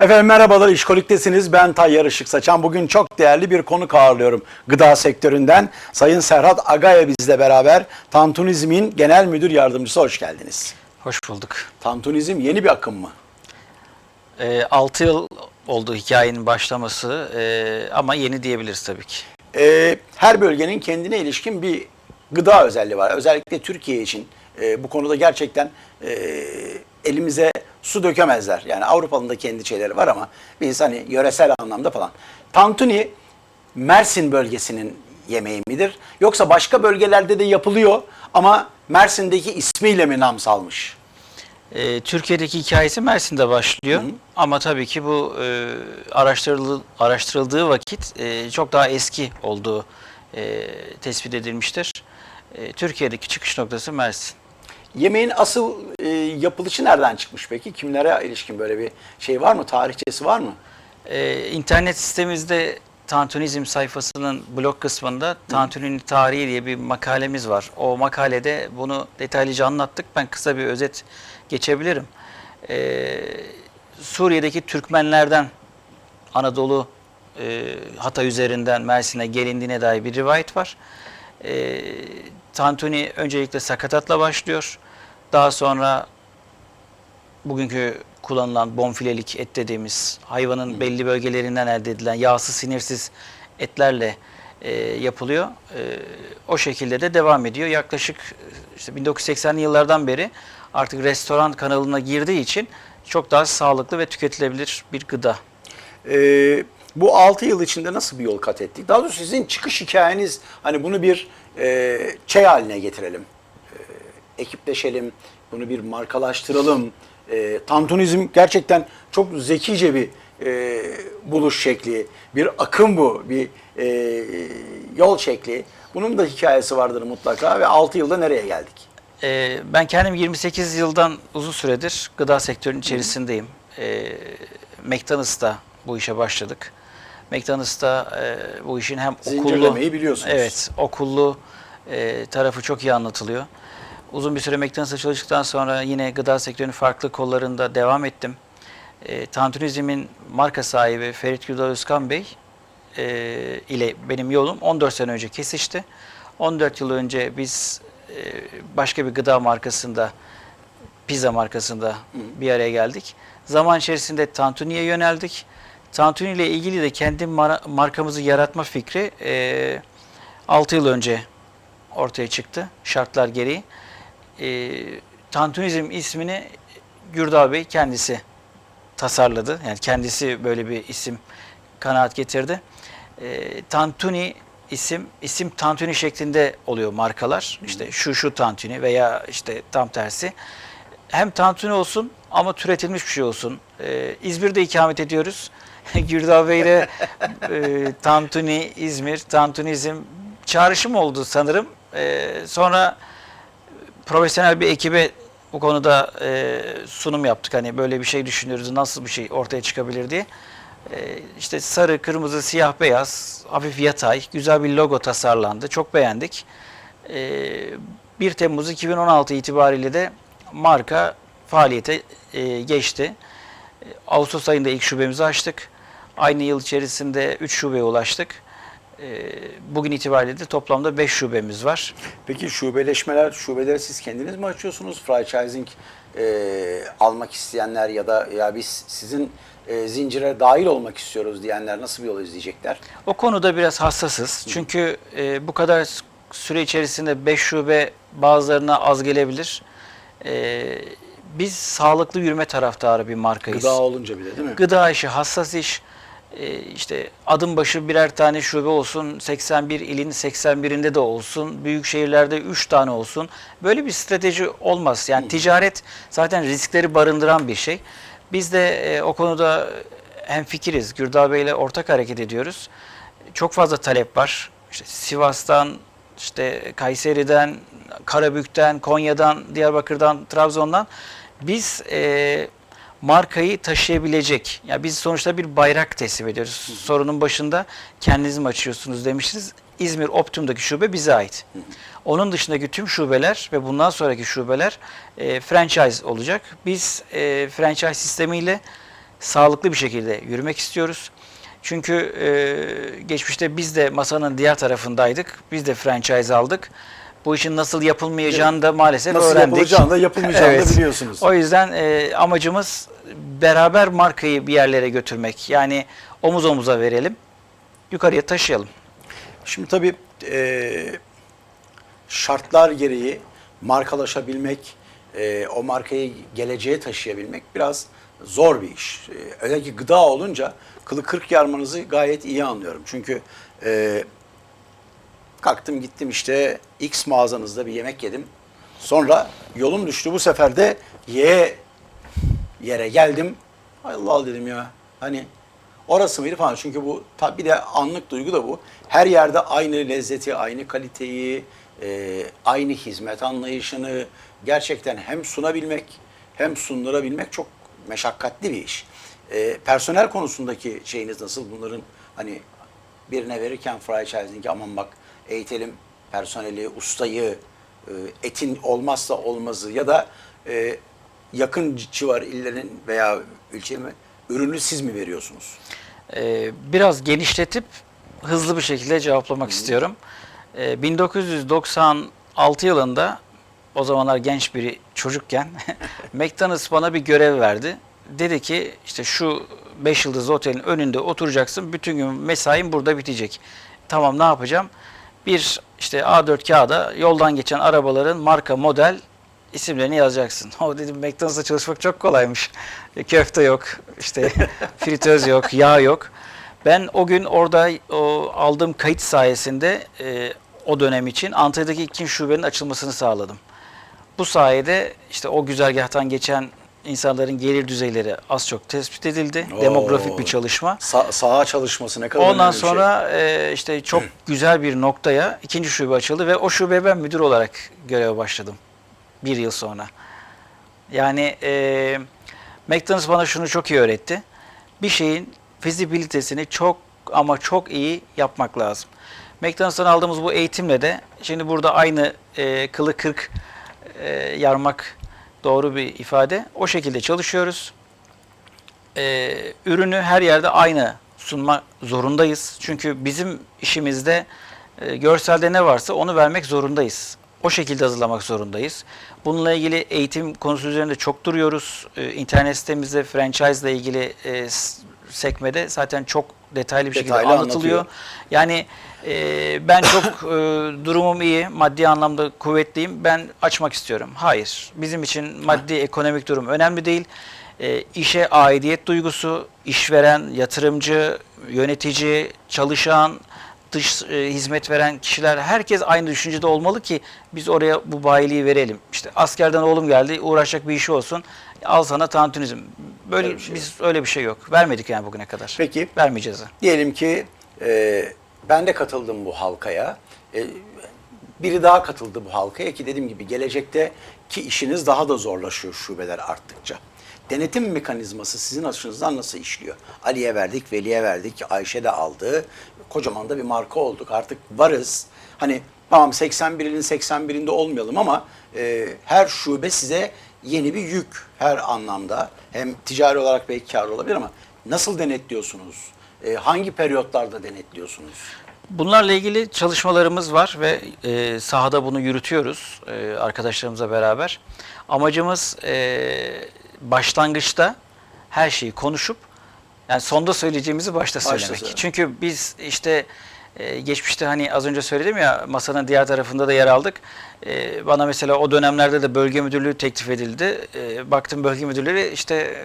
Efendim merhabalar İşkolik'tesiniz. Ben Tayyar Işık Saçan. Bugün çok değerli bir konuk ağırlıyorum gıda sektöründen. Sayın Serhat Agaya bizle beraber. Tantunizm'in genel müdür yardımcısı hoş geldiniz. Hoş bulduk. Tantunizm yeni bir akım mı? 6 yıl oldu hikayenin başlaması e, ama yeni diyebiliriz tabii ki. Ee, her bölgenin kendine ilişkin bir gıda özelliği var. Özellikle Türkiye için e, bu konuda gerçekten e, elimize su dökemezler. Yani Avrupa'nın da kendi şeyleri var ama biz hani yöresel anlamda falan. Tantuni Mersin bölgesinin yemeği midir? Yoksa başka bölgelerde de yapılıyor ama Mersin'deki ismiyle mi nam salmış? E, Türkiye'deki hikayesi Mersin'de başlıyor ama tabii ki bu e, araştırıldığı, araştırıldığı vakit e, çok daha eski olduğu e, tespit edilmiştir. E, Türkiye'deki çıkış noktası Mersin. Yemeğin asıl e, yapılışı nereden çıkmış peki? Kimlere ilişkin böyle bir şey var mı? Tarihçesi var mı? Ee, internet sitemizde Tantunizm sayfasının blog kısmında Tantuni'nin tarihi diye bir makalemiz var. O makalede bunu detaylıca anlattık. Ben kısa bir özet geçebilirim. Ee, Suriye'deki Türkmenlerden Anadolu e, Hatay üzerinden Mersin'e gelindiğine dair bir rivayet var. Ee, Tantuni öncelikle sakatatla başlıyor. Daha sonra bugünkü kullanılan bonfilelik et dediğimiz hayvanın belli bölgelerinden elde edilen yağsız sinirsiz etlerle e, yapılıyor. E, o şekilde de devam ediyor. Yaklaşık e, işte 1980'li yıllardan beri artık restoran kanalına girdiği için çok daha sağlıklı ve tüketilebilir bir gıda. Ee, bu 6 yıl içinde nasıl bir yol kat ettik? Daha doğrusu sizin çıkış hikayeniz hani bunu bir e, şey haline getirelim. E, ekipleşelim, bunu bir markalaştıralım. E, tantunizm gerçekten çok zekice bir e, buluş şekli, bir akım bu, bir e, yol şekli. Bunun da hikayesi vardır mutlaka ve 6 yılda nereye geldik? Ee, ben kendim 28 yıldan uzun süredir gıda sektörünün içerisindeyim. Ee, McDonald's'ta bu işe başladık. McDonald's'ta e, bu işin hem okullu... Biliyorsunuz. Evet, okullu e, tarafı çok iyi anlatılıyor. Uzun bir süre McDonald's'ta çalıştıktan sonra yine gıda sektörünün farklı kollarında devam ettim. E, Tantunizm'in marka sahibi Ferit Güldal Özkan Bey e, ile benim yolum 14 sene önce kesişti. 14 yıl önce biz e, başka bir gıda markasında, pizza markasında bir araya geldik. Zaman içerisinde Tantuni'ye yöneldik. Tantuni ile ilgili de kendi mar- markamızı yaratma fikri e, 6 yıl önce ortaya çıktı şartlar gereği. E, Tantunizm ismini Gürdal Bey kendisi tasarladı. Yani kendisi böyle bir isim kanaat getirdi. E, Tantuni isim, isim Tantuni şeklinde oluyor markalar. İşte şu şu Tantuni veya işte tam tersi. Hem Tantuni olsun ama türetilmiş bir şey olsun. E, İzmir'de ikamet ediyoruz. Gürdal Bey ile e, Tantuni, İzmir, Tantunizm çağrışım oldu sanırım. E, sonra profesyonel bir ekibe bu konuda e, sunum yaptık. Hani böyle bir şey düşünüyoruz, nasıl bir şey ortaya çıkabilir diye. E, işte sarı, kırmızı, siyah, beyaz, hafif yatay, güzel bir logo tasarlandı. Çok beğendik. E, 1 Temmuz 2016 itibariyle de marka faaliyete e, geçti. E, Ağustos ayında ilk şubemizi açtık. Aynı yıl içerisinde 3 şubeye ulaştık. E, bugün itibariyle de toplamda 5 şubemiz var. Peki şubeleşmeler, şubeleri siz kendiniz mi açıyorsunuz? Franchising e, almak isteyenler ya da ya biz sizin e, zincire dahil olmak istiyoruz diyenler nasıl bir yol izleyecekler? O konuda biraz hassasız. Çünkü e, bu kadar süre içerisinde 5 şube bazılarına az gelebilir. E, biz sağlıklı yürüme taraftarı bir markayız. Gıda olunca bile değil mi? Gıda işi hassas iş. E, işte adım başı birer tane şube olsun, 81 ilin 81'inde de olsun, büyük şehirlerde 3 tane olsun. Böyle bir strateji olmaz. Yani ticaret zaten riskleri barındıran bir şey. Biz de e, o konuda hem fikiriz. Gürdal Bey ile ortak hareket ediyoruz. Çok fazla talep var. İşte Sivas'tan, işte Kayseri'den, Karabük'ten, Konya'dan, Diyarbakır'dan, Trabzon'dan biz e, markayı taşıyabilecek. Ya biz sonuçta bir bayrak teslim ediyoruz. Sorunun başında kendiniz mi açıyorsunuz demiştiniz. İzmir Optim'daki şube bize ait. Onun dışındaki tüm şubeler ve bundan sonraki şubeler e, franchise olacak. Biz e, franchise sistemiyle sağlıklı bir şekilde yürümek istiyoruz. Çünkü e, geçmişte biz de masanın diğer tarafındaydık. Biz de franchise aldık. Bu işin nasıl yapılmayacağını da maalesef Nasıl öğrendik. yapılacağını da yapılmayacağını Evet. da biliyorsunuz. O yüzden e, amacımız beraber markayı bir yerlere götürmek. Yani omuz omuza verelim, yukarıya taşıyalım. Şimdi tabii e, şartlar gereği markalaşabilmek, e, o markayı geleceğe taşıyabilmek biraz zor bir iş. E, özellikle gıda olunca kılı kırk yarmanızı gayet iyi anlıyorum. Çünkü e, kalktım gittim işte X mağazanızda bir yemek yedim. Sonra yolum düştü bu sefer de Y yere geldim. Allah dedim ya. Hani orası mıydı falan. Çünkü bu tabi de anlık duygu da bu. Her yerde aynı lezzeti, aynı kaliteyi, e, aynı hizmet anlayışını gerçekten hem sunabilmek hem sundurabilmek çok meşakkatli bir iş. E, personel konusundaki şeyiniz nasıl? Bunların hani birine verirken franchising'i aman bak eğitelim personeli, ustayı, e, etin olmazsa olmazı ya da e, yakın civar illerin veya ülkenin ürünü siz mi veriyorsunuz? Ee, biraz genişletip hızlı bir şekilde cevaplamak istiyorum. Ee, 1996 yılında o zamanlar genç bir çocukken McDonald's bana bir görev verdi. Dedi ki işte şu 5 yıldızlı otelin önünde oturacaksın. Bütün gün mesain burada bitecek. Tamam ne yapacağım? Bir işte A4 kağıda yoldan geçen arabaların marka model isimlerini yazacaksın. O dedim McDonald's'ta çalışmak çok kolaymış. E, Köfte yok, işte fritöz yok, yağ yok. Ben o gün orada o aldığım kayıt sayesinde e, o dönem için Antalya'daki ikinci şubenin açılmasını sağladım. Bu sayede işte o güzergahtan geçen insanların gelir düzeyleri az çok tespit edildi. Oo. Demografik bir çalışma. Sa- saha çalışması ne kadar Ondan önemli şey. sonra e, işte çok güzel bir noktaya ikinci şube açıldı ve o şubeye ben müdür olarak göreve başladım. Bir yıl sonra. Yani e, McDonald's bana şunu çok iyi öğretti. Bir şeyin fizibilitesini çok ama çok iyi yapmak lazım. McDonald's'tan aldığımız bu eğitimle de şimdi burada aynı e, kılı kırk e, yarmak doğru bir ifade. O şekilde çalışıyoruz e, ürünü her yerde aynı sunma zorundayız. Çünkü bizim işimizde e, görselde ne varsa onu vermek zorundayız. O şekilde hazırlamak zorundayız. Bununla ilgili eğitim konusu üzerinde çok duruyoruz. E, internet sitemizde franchise ile ilgili e, sekmede zaten çok detaylı bir şekilde Detaylı anlatılıyor. anlatıyor. Yani e, ben çok e, durumum iyi, maddi anlamda kuvvetliyim. Ben açmak istiyorum. Hayır. Bizim için maddi ekonomik durum önemli değil. E, işe aidiyet duygusu, işveren, yatırımcı, yönetici, çalışan, dış e, hizmet veren kişiler herkes aynı düşüncede olmalı ki biz oraya bu bayiliği verelim. İşte askerden oğlum geldi, uğraşacak bir işi olsun. Al sana tantunizm. Böyle Öyle bir şey biz öyle bir şey yok. Vermedik yani bugüne kadar. Peki. Vermeyeceğiz. de. Diyelim ki e, ben de katıldım bu halkaya. E, biri daha katıldı bu halkaya ki dediğim gibi gelecekte ki işiniz daha da zorlaşıyor şubeler arttıkça. Denetim mekanizması sizin açınızdan nasıl işliyor? Ali'ye verdik, Veli'ye verdik, Ayşe de aldı. Kocaman da bir marka olduk. Artık varız. Hani tamam 81'inin 81'inde olmayalım ama e, her şube size yeni bir yük her anlamda. Hem ticari olarak belki kar olabilir ama nasıl denetliyorsunuz? E, hangi periyotlarda denetliyorsunuz? Bunlarla ilgili çalışmalarımız var ve e, sahada bunu yürütüyoruz e, arkadaşlarımızla beraber. Amacımız e, başlangıçta her şeyi konuşup yani sonda söyleyeceğimizi başta Başta söylemek. söylemek. Çünkü biz işte e, geçmişte hani az önce söyledim ya masanın diğer tarafında da yer aldık. E, bana mesela o dönemlerde de bölge müdürlüğü teklif edildi. E, baktım bölge müdürleri işte e,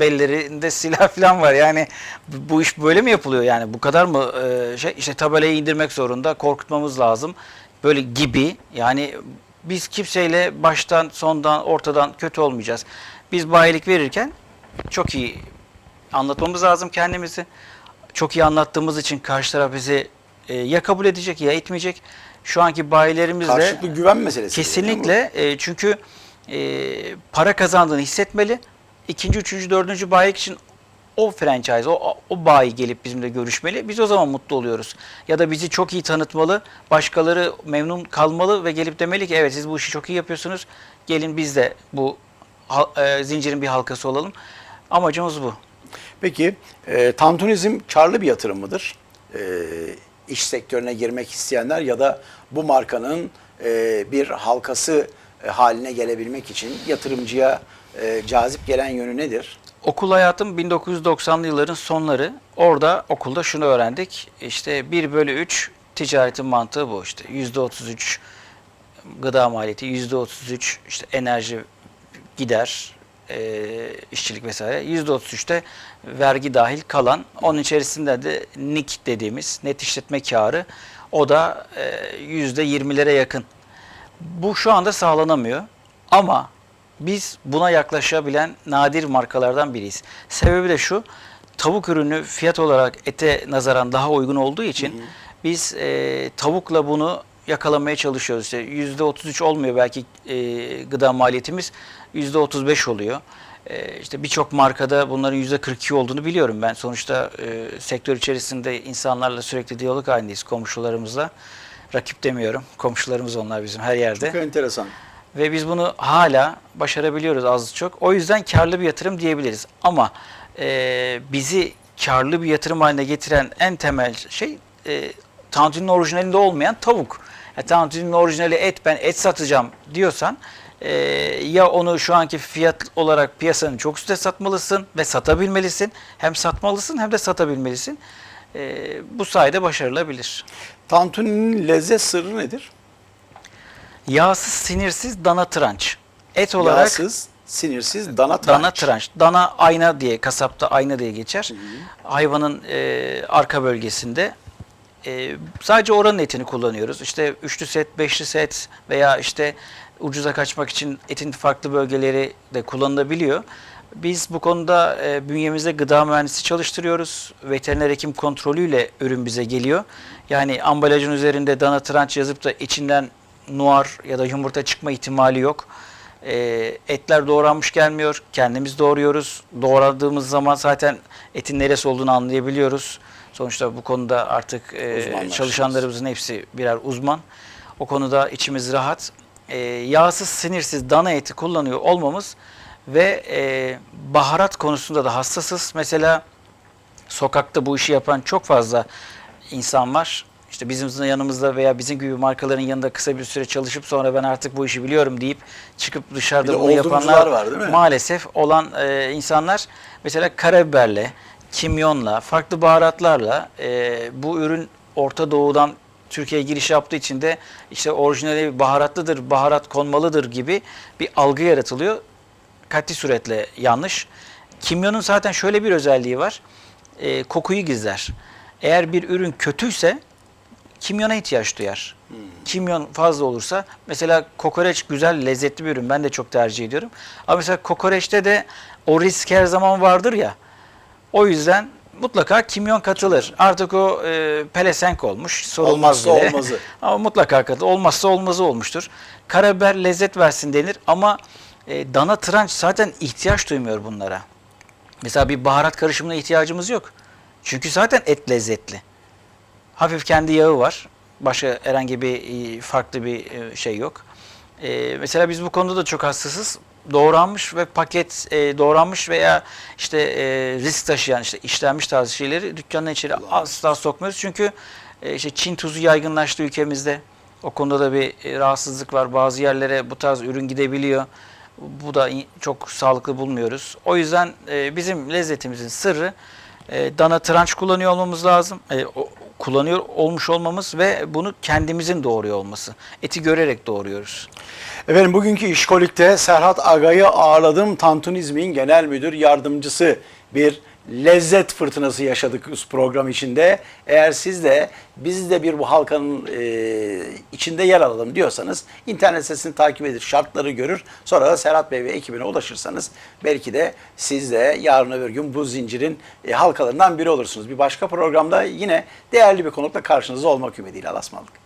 bellerinde silah falan var. Yani bu bu iş böyle mi yapılıyor yani? Bu kadar mı e, şey işte tabelayı indirmek zorunda, korkutmamız lazım. Böyle gibi. Yani biz kimseyle baştan, sondan, ortadan kötü olmayacağız. Biz bayilik verirken çok iyi anlatmamız lazım kendimizi. Çok iyi anlattığımız için karşı taraf bizi e, ya kabul edecek ya etmeyecek. Şu anki bayilerimizle Karşılıklı güven meselesi. Kesinlikle e, çünkü e, para kazandığını hissetmeli. İkinci, üçüncü, dördüncü bayilik için o franchise, o, o bayi gelip bizimle görüşmeli. Biz o zaman mutlu oluyoruz. Ya da bizi çok iyi tanıtmalı, başkaları memnun kalmalı ve gelip demeli ki evet siz bu işi çok iyi yapıyorsunuz. Gelin biz de bu e, zincirin bir halkası olalım. Amacımız bu. Peki e, tantunizm karlı bir yatırım mıdır? E, iş sektörüne girmek isteyenler ya da bu markanın e, bir halkası e, haline gelebilmek için yatırımcıya e, cazip gelen yönü nedir? Okul hayatım 1990'lı yılların sonları. Orada okulda şunu öğrendik. İşte 1 bölü 3 ticaretin mantığı bu işte. %33 gıda maliyeti, %33 işte enerji gider, e, işçilik vesaire. %33'te vergi dahil kalan. Onun içerisinde de NIK dediğimiz net işletme karı. O da e, %20'lere yakın. Bu şu anda sağlanamıyor. Ama biz buna yaklaşabilen nadir markalardan biriyiz. Sebebi de şu, tavuk ürünü fiyat olarak ete nazaran daha uygun olduğu için biz e, tavukla bunu yakalamaya çalışıyoruz. İşte %33 olmuyor belki e, gıda maliyetimiz, %35 oluyor. E, işte birçok markada bunların %42 olduğunu biliyorum ben. Sonuçta e, sektör içerisinde insanlarla sürekli diyalog halindeyiz komşularımızla. Rakip demiyorum. Komşularımız onlar bizim her yerde. Çok enteresan. Ve biz bunu hala başarabiliyoruz az çok. O yüzden karlı bir yatırım diyebiliriz. Ama e, bizi karlı bir yatırım haline getiren en temel şey e, tantuni'nin orijinalinde olmayan tavuk. Yani tantuni'nin orijinali et, ben et satacağım diyorsan e, ya onu şu anki fiyat olarak piyasanın çok üstte satmalısın ve satabilmelisin. Hem satmalısın hem de satabilmelisin. E, bu sayede başarılabilir. Tantuninin lezzet sırrı nedir? Yağsız, sinirsiz dana tranç. Et olarak Yağsız, sinirsiz, dana tranç. Dana tranç. Dana ayna diye, kasapta ayna diye geçer. Hayvanın e, arka bölgesinde. E, sadece oranın etini kullanıyoruz. İşte üçlü set, beşli set veya işte ucuza kaçmak için etin farklı bölgeleri de kullanılabiliyor. Biz bu konuda e, bünyemizde gıda mühendisi çalıştırıyoruz. Veteriner hekim kontrolüyle ürün bize geliyor. Yani ambalajın üzerinde dana tranç yazıp da içinden nuar ya da yumurta çıkma ihtimali yok. E, etler doğranmış gelmiyor. Kendimiz doğruyoruz. Doğradığımız zaman zaten etin neresi olduğunu anlayabiliyoruz. Sonuçta bu konuda artık e, çalışanlarımızın hepsi birer uzman. O konuda içimiz rahat. E, yağsız, sinirsiz dana eti kullanıyor olmamız ve e, baharat konusunda da hassasız. Mesela sokakta bu işi yapan çok fazla insan var. İşte bizim yanımızda veya bizim gibi markaların yanında kısa bir süre çalışıp sonra ben artık bu işi biliyorum deyip çıkıp Bir dışarıda de bunu yapanlar var, değil mi? maalesef olan e, insanlar mesela karabiberle, kimyonla, farklı baharatlarla e, bu ürün Orta Doğu'dan Türkiye'ye giriş yaptığı için de işte orijinali baharatlıdır, baharat konmalıdır gibi bir algı yaratılıyor. Katli suretle yanlış. Kimyonun zaten şöyle bir özelliği var. E, kokuyu gizler. Eğer bir ürün kötüyse kimyona ihtiyaç duyar. Kimyon fazla olursa mesela kokoreç güzel lezzetli bir ürün. Ben de çok tercih ediyorum. Ama mesela kokoreçte de o risk her zaman vardır ya. O yüzden mutlaka kimyon katılır. Artık o e, pelesenk olmuş. Sorulmaz Olmazsa bile. olmazı. ama mutlaka katılır. Olmazsa olmazı olmuştur. Karabiber lezzet versin denir ama e, dana tranç zaten ihtiyaç duymuyor bunlara. Mesela bir baharat karışımına ihtiyacımız yok. Çünkü zaten et lezzetli. Hafif kendi yağı var. Başka herhangi bir e, farklı bir e, şey yok. E, mesela biz bu konuda da çok hassasız. Doğranmış ve paket e, doğranmış veya işte e, risk taşıyan işte işlenmiş tarzı şeyleri dükkanın içeri asla sokmuyoruz. Çünkü e, işte Çin tuzu yaygınlaştı ülkemizde. O konuda da bir e, rahatsızlık var. Bazı yerlere bu tarz ürün gidebiliyor. Bu da çok sağlıklı bulmuyoruz. O yüzden e, bizim lezzetimizin sırrı e, dana tranç kullanıyor olmamız lazım. E, kullanıyor olmuş olmamız ve bunu kendimizin doğuruyor olması. Eti görerek doğuruyoruz. Efendim bugünkü İşkolik'te Serhat Agay'ı ağırladım. Tantunizm'in genel müdür yardımcısı bir lezzet fırtınası yaşadık program içinde. Eğer siz de biz de bir bu halkanın e, içinde yer alalım diyorsanız internet sitesini takip edip şartları görür. Sonra da Serhat Bey ve ekibine ulaşırsanız belki de siz de yarın öbür gün bu zincirin e, halkalarından biri olursunuz. Bir başka programda yine değerli bir konukla karşınızda olmak ümidiyle. Alasmalık.